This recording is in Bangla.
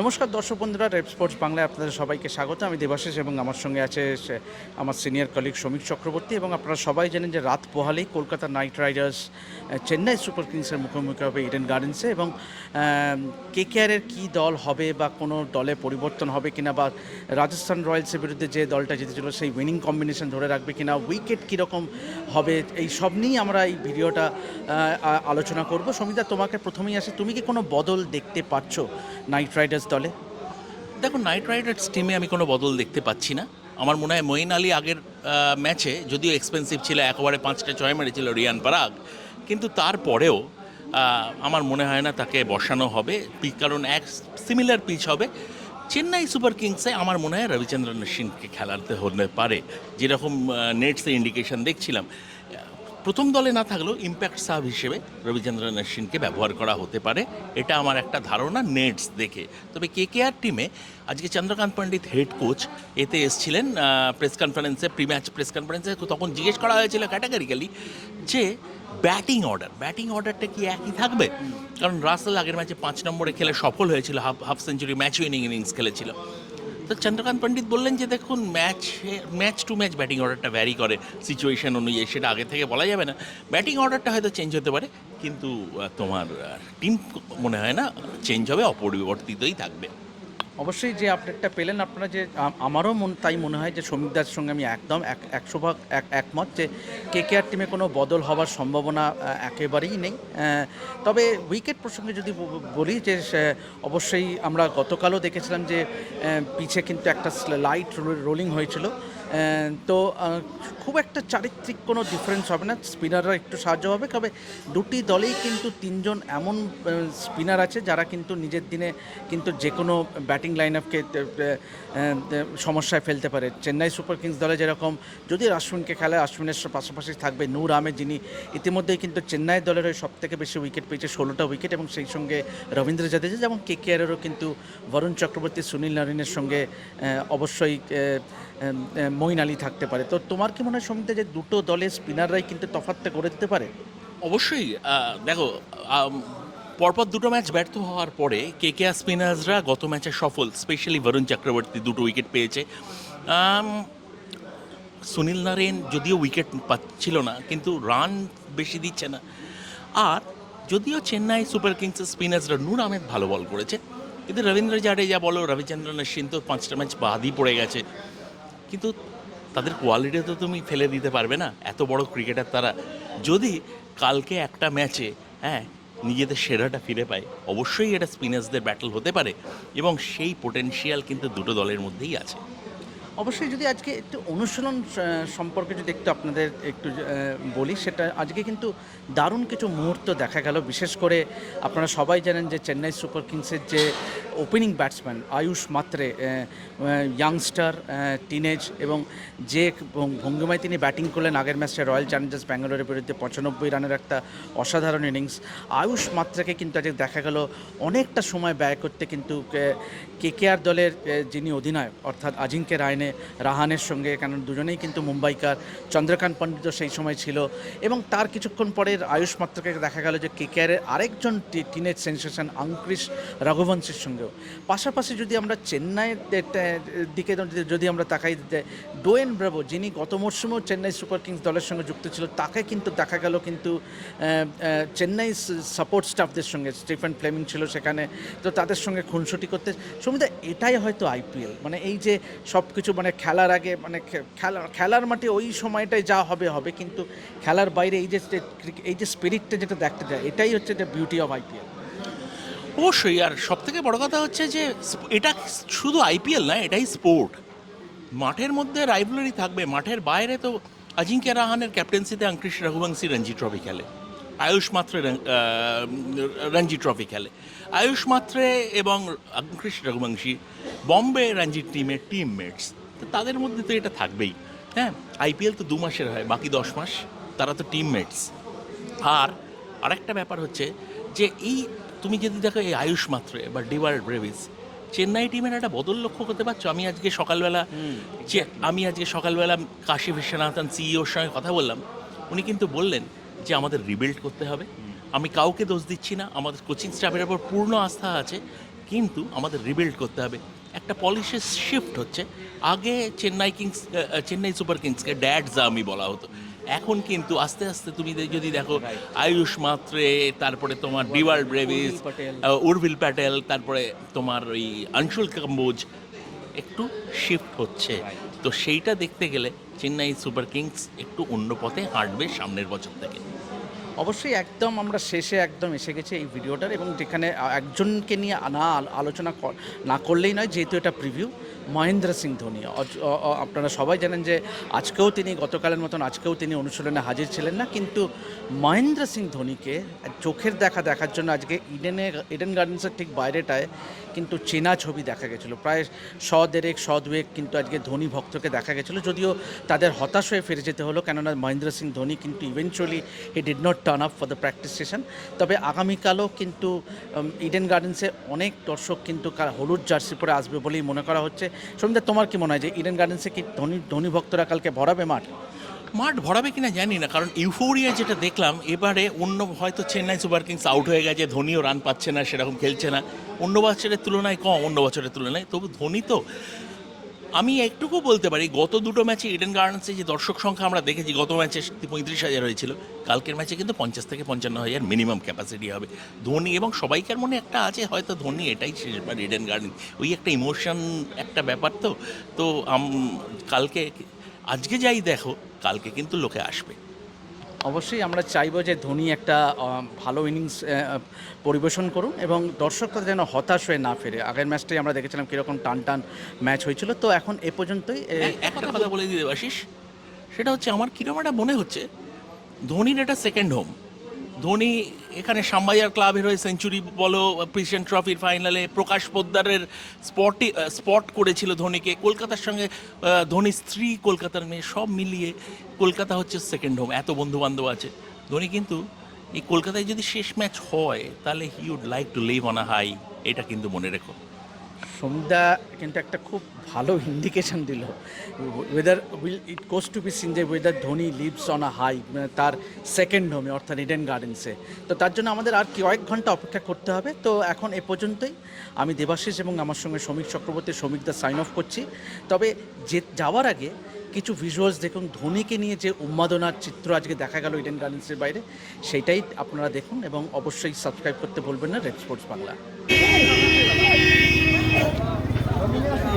নমস্কার দর্শক বন্ধুরা রেড স্পোর্টস বাংলায় আপনাদের সবাইকে স্বাগত। আমি দেবাশিস এবং আমার সঙ্গে আছে আমার সিনিয়র কলিগ শ্রমিক চক্রবর্তী এবং আপনারা সবাই জানেন যে রাত পোহালেই Kolkata knight riders Chennai super কিংসের মুখোমুখি হবে ইডেন গার্ডেন্সে এবং কে কেয়ারের কী দল হবে বা কোনো দলে পরিবর্তন হবে কিনা বা রাজস্থান রয়্যালসের বিরুদ্ধে যে দলটা জিতেছিল সেই উইনিং কম্বিনেশন ধরে রাখবে কিনা উইকেট কীরকম হবে, এই সব নিয়েই আমরা এই ভিডিওটা আলোচনা করব। সমিতা তোমাকে প্রথমেই আসে, তুমি কি কোনো বদল দেখতে পাচ্ছ নাইট রাইডার্স দলে? দেখো নাইট রাইডার্স টিমে আমি কোনো বদল দেখতে পাচ্ছি না। আমার মনে হয় মঈন আলী আগের ম্যাচে যদিও এক্সপেন্সিভ ছিল, একেবারে পাঁচটা ছয় মেরেছিল রিয়ান পারাগ, কিন্তু তারপরেও আমার মনে হয় না তাকে বসানো হবে। কারণ এক সিমিলার পিচ হবে। চেন্নাই সুপার কিংসে আমার মনে হয় রবিচন্দ্রন সিংকে খেলাতে হতে পারে। যেরকম নেটসে ইন্ডিকেশন দেখছিলাম। প্রথম দলে না থাকলেও ইম্প্যাক্ট সাব হিসেবে রবিচন্দ্রন অশ্বিনকে ব্যবহার করা হতে পারে। এটা আমার একটা ধারণা নেটস দেখে। তবে কে কে আর টিমে আজকে চন্দ্রকান্ত পণ্ডিত হেড কোচ এতে এসেছিলেন প্রেস কনফারেন্সে প্রি ম্যাচ প্রেস কনফারেন্সে তখন জিজ্ঞেস করা হয়েছিল ক্যাটাগরিক্যালি যে ব্যাটিং অর্ডার ব্যাটিং অর্ডারটা কি একই থাকবে? কারণ রাসেল আগের ম্যাচে পাঁচ নম্বরে খেলে সফল হয়েছিল half half century match winning innings খেলেছিল। তো চন্দ্রকান্ত পণ্ডিত বললেন যে, দেখুন match match to match batting অর্ডারটা ভ্যারি করে। সিচুয়েশন অনুযায়ী সেটা আগে থেকে বলা যাবে না। ব্যাটিং অর্ডারটা হয়তো চেঞ্জ হতে পারে, কিন্তু তোমার টিম মনে হয় না চেঞ্জ হবে, অপরিবর্তিতই থাকবে। অবশ্যই যে আপডেটটা পেলেন, আপনারা যে আমারও মন, তাই মনে হয় যে শ্রমিকদার সঙ্গে আমি একদম এক একশো ভাগ এক, একমত যে কে কে আর টিমে কোনো বদল হওয়ার সম্ভাবনা একেবারেই নেই। তবে উইকেট প্রসঙ্গে যদি বলি যে অবশ্যই আমরা গতকালও দেখেছিলাম যে পিছে কিন্তু একটা লাইট রোলিং হয়েছিল। তো খুব একটা চারিত্রিক কোনো ডিফারেন্স হবে না। স্পিনাররা একটু সাহায্য হবে, তবে দুটি দলেই কিন্তু তিনজন এমন স্পিনার আছে যারা কিন্তু নিজের দিনে কিন্তু যে কোনো ব্যাটিং লাইন আপকে সমস্যায় ফেলতে পারে। চেন্নাই সুপার কিংস দলে যেরকম, যদি অশ্বিনকে খেলে অশ্বিনের পাশাপাশি থাকবে নূর আহমেদ, যিনি ইতিমধ্যেই কিন্তু চেন্নাই দলের হয়ে সব থেকে বেশি উইকেট পেয়েছে, ষোলোটা উইকেট এবং সেই সঙ্গে রবীন্দ্র জাদেজা যেমন কে কে আরেরও কিন্তু, বরুণ চক্রবর্তী, সুনীল নারিনের সঙ্গে অবশ্যই মঈন আলী থাকতে পারে। তো তোমার কি মনে হয় সমিতি যে দুটো দলের স্পিনাররাই কিন্তু তফাৎটা করে দিতে পারে? অবশ্যই দেখো পরপর দুটো ম্যাচ ব্যর্থ হওয়ার পরে কে কে স্পিনার্সরা গত ম্যাচে সফল স্পেশালি বরুণ চক্রবর্তী দুটো উইকেট পেয়েছে। সুনীল নারেন যদিও উইকেট পাচ্ছিল না, কিন্তু রান বেশি দিচ্ছে না। আর যদিও চেন্নাই সুপার কিংসের স্পিনার্সরা নূর আহমেদ ভালো বল করেছে, কিন্তু রবীন্দ্র জাডেজা বলো রবিচন্দ্রন অশ্বিন তো পাঁচটা ম্যাচ বাদই পড়ে গেছে। কিন্তু তাদের কোয়ালিটি তো তুমি ফেলে দিতে পারবে না। এত বড় ক্রিকেটার তারা। যদি কালকে একটা ম্যাচে হ্যাঁ নিজেদের সেরাটা ফিরে পায়, অবশ্যই এটা স্পিনার্সদের ব্যাটল হতে পারে এবং সেই পোটেনশিয়াল কিন্তু দুটো দলের মধ্যেই আছে। অবশ্যই যদি আজকে একটু অনুশীলন সম্পর্কে যদি একটু আপনাদের একটু বলি, সেটা আজকে কিন্তু দারুণ কিছু মুহূর্ত দেখা গেল। বিশেষ করে আপনারা সবাই জানেন যে চেন্নাই সুপার কিংসের যে opening batsman Ayush Mhatre youngster teenage এবং যে ভঙ্গিমায় তিনি ব্যাটিং করলেন আগের ম্যাচে রয়্যাল চ্যালেঞ্জার্স ব্যাঙ্গালোরের বিরুদ্ধে পঁচানব্বই রানের একটা অসাধারণ ইনিংস আয়ুষ মাত্রাকে কিন্তু আজকে দেখা গেল অনেকটা সময় ব্যয় করতে কিন্তু কে কে আর দলের যিনি অধিনায়ক, অর্থাৎ আজিঙ্কে রায়নে, রাহানের সঙ্গে কারণ দুজনেই কিন্তু মুম্বাইকার চন্দ্রকান্ত পণ্ডিতও সেই সময় ছিল। এবং তার কিছুক্ষণ পরে আয়ুষ মাত্রাকে দেখা গেল যে কে কে আরের আরেকজন টিনেজ সেন্সেশন আঙ্ক্রিস রঘুবংশের সঙ্গেও। পাশাপাশি যদি আমরা চেন্নাইয়ের দিকে যদি- আমরা তাকাই ডোয়েন ব্রাভো, যিনি গত মরশুমেও চেন্নাই সুপার কিংস দলের সঙ্গে যুক্ত ছিল, তাকে কিন্তু দেখা গেল কিন্তু চেন্নাই সাপোর্ট স্টাফদের সঙ্গে, স্টিফেন ফ্লেমিং ছিল সেখানে, তো তাদের সঙ্গে খুনসুটি করতে। সুমিতা, এটাই হয়তো আইপিএল মানে এই যে সব কিছু মানে খেলার আগে মানে খেলা, খেলার মাঠে ওই সময়টায় যা হবে হবে, কিন্তু খেলার বাইরে এই যে এই যে স্পিরিটটা যেটা দেখতে যায়, এটাই হচ্ছে যে বিউটি অফ আইপিএল অবশ্যই, আর সব থেকে বড় কথা হচ্ছে যে এটা শুধু আইপিএল না, এটাই স্পোর্ট। মাঠের মধ্যে রাইভলারি থাকবে, মাঠের বাইরে তো অজিঙ্ক্য রাহানের ক্যাপ্টেন্সিতে অঙ্কৃশ রঘুবংশী রঞ্জি ট্রফি খেলে, আয়ুষ মাত্রে রঞ্জি ট্রফি খেলে। আয়ুষ মাত্রে এবং অঙ্কৃশ রঘুবংশী বম্বে রঞ্জি টিমের টিমমেটস তো তাদের মধ্যে তো এটা থাকবেই। হ্যাঁ আইপিএল তো দু মাসের হয়, বাকি দশ মাস তারা তো টিমমেটস আর আরেকটা ব্যাপার হচ্ছে যে, এই তুমি যদি দেখো এই আয়ুষ মাত্রে বা ডিওয়ার ব্রেভিস চেন্নাই টিমের একটা বদল লক্ষ্য করতে পারছ। আমি আজকে সকালবেলা যে আমি আজকে সকালবেলা কাশী বিশ্বনাথন সিইওর সঙ্গে কথা বললাম। উনি কিন্তু বললেন যে আমাদের রিবিল্ড করতে হবে। আমি কাউকে দোষ দিচ্ছি না আমাদের কোচিং স্টাফের উপর পূর্ণ আস্থা আছে কিন্তু আমাদের রিবিল্ড করতে হবে। একটা পলিসির শিফট হচ্ছে। আগে চেন্নাই কিংস চেন্নাই সুপার কিংসকে ড্যাড জামি বলা হতো। এখন কিন্তু আস্তে আস্তে তুমি যদি দেখো আয়ুষ মাত্রে তারপরে তোমার ডিওয়াল ব্রেভিস উর্ভিল প্যাটেল। তারপরে তোমার ওই আংশুল কাম্বোজ একটু শিফট হচ্ছে। তো সেইটা দেখতে গেলে চেন্নাই সুপার কিংস একটু অন্য পথে হাঁটবে সামনের বছর থেকে। অবশ্যই একদম আমরা শেষে একদম এসে গেছি এই ভিডিওটার এবং যেখানে একজনকে নিয়ে না আলোচনা না করলেই নয়, যেহেতু এটা প্রিভিউ মহেন্দ্র সিং ধোনি। আপনারা সবাই জানেন যে আজকেও তিনি, গতকালের মতন আজকেও তিনি অনুশীলনে হাজির ছিলেন না, কিন্তু মহেন্দ্র সিং ধোনিকে চোখের দেখা দেখার জন্য আজকে ইডেনে, ইডেন গার্ডেন্সের ঠিক বাইরেটায় কিন্তু চেনা ছবি দেখা গেছিল। প্রায় শ দেড়েক শ দুয়েক কিন্তু আজকে ধোনি ভক্তকে দেখা গেছিল, যদিও তাদের হতাশ হয়ে ফিরে যেতে হলো, কেননা মহেন্দ্র সিং ধোনি কিন্তু eventually he did not turn up for the practice session তবে আগামীকালও কিন্তু ইডেন গার্ডেন্সে অনেক দর্শক কিন্তু হলুদ জার্সি পরে আসবে বলেই মনে করা হচ্ছে। সমিতা, তোমার কি মনে হয় যে ইডেন গার্ডেন্সে কি ধোনি, ধনী ভক্তরা কালকে ভরাবে মাঠ? মাঠ ভরাবে কিনা জানি না, কারণ ইউফোরিয়া যেটা দেখলাম, এবারে অন্য হয়তো চেন্নাই সুপার কিংস আউট হয়ে গেছে, ধোনিও রান পাচ্ছে না, সেরকম খেলছে না। অন্য বছরের তুলনায় কম, অন্য বছরের তুলনায়, তবু ধোনি তো। আমি একটুকু বলতে পারি, গত দুটো ম্যাচে ইডেন গার্ডেন্সে যে দর্শক সংখ্যা আমরা দেখেছি, গত ম্যাচে পঁয়ত্রিশ হাজার হয়েছিল। কালকের ম্যাচে কিন্তু পঞ্চাশ থেকে পঞ্চান্ন হাজার মিনিমাম ক্যাপাসিটি হবে। ধোনি এবং সবাইকার মনে একটা আছে, হয়তো ধোনি এটাই শেষবার ইডেন গার্ডেন ওই একটা ইমোশন একটা ব্যাপার তো। তো কালকে, আজকে যাই দেখো, কালকে কিন্তু লোকে আসবে। অবশ্যই আমরা চাইব যে ধোনি একটা ভালো ইনিংস পরিবেশন করুন এবং দর্শকরা যেন হতাশ হয়ে না ফেরে। আগের ম্যাচটাই আমরা দেখেছিলাম কীরকম টান টান ম্যাচ হয়েছিল। তো এখন এ পর্যন্তই একটা কথা বলে দিতে দেবাশিস, সেটা হচ্ছে আমার কীরকম একটা মনে হচ্ছে, ধোনির এটা সেকেন্ড হোম ধোনি, এখানে সাম্বাইয়ার ক্লাবের হয়ে সেঞ্চুরি বলো প্রেসিডেন্ট ট্রফির ফাইনালে প্রকাশ পোদ্দারের স্পটে স্পট করেছিল ধোনিকে। কলকাতার সঙ্গে ধোনির স্ত্রী কলকাতার মেয়ে সব মিলিয়ে কলকাতা হচ্ছে সেকেন্ড হোম এত বন্ধু বান্ধব আছে। ধোনি কিন্তু এই কলকাতায় যদি শেষ ম্যাচ হয়, তাহলে he would like to leave on a high এটা কিন্তু মনে রেখো। সমিতা কিন্তু একটা খুব ভালো ইন্ডিকেশন দিল। Whether will it cause to be seen যে whether Dhoni leaves on a high তার সেকেন্ড হোমে অর্থাৎ ইডেন গার্ডেন্সে তো তার জন্য আমাদের আর কয়েক ঘণ্টা অপেক্ষা করতে হবে। তো এখন এ পর্যন্তই। আমি দেবাশিস এবং আমার সঙ্গে শ্রমিক চক্রবর্তী শ্রমিকদা সাইন অফ করছি। তবে যে, যাওয়ার আগে কিছু ভিজুয়ালস দেখুন। ধোনিকে নিয়ে যে উন্মাদনার চিত্র আজকে দেখা গেল ইডেন গার্ডেন্সের বাইরে, সেইটাই আপনারা দেখুন এবং অবশ্যই সাবস্ক্রাইব করতে বলবেন না রেড স্পোর্টস বাংলা ঠিক আছে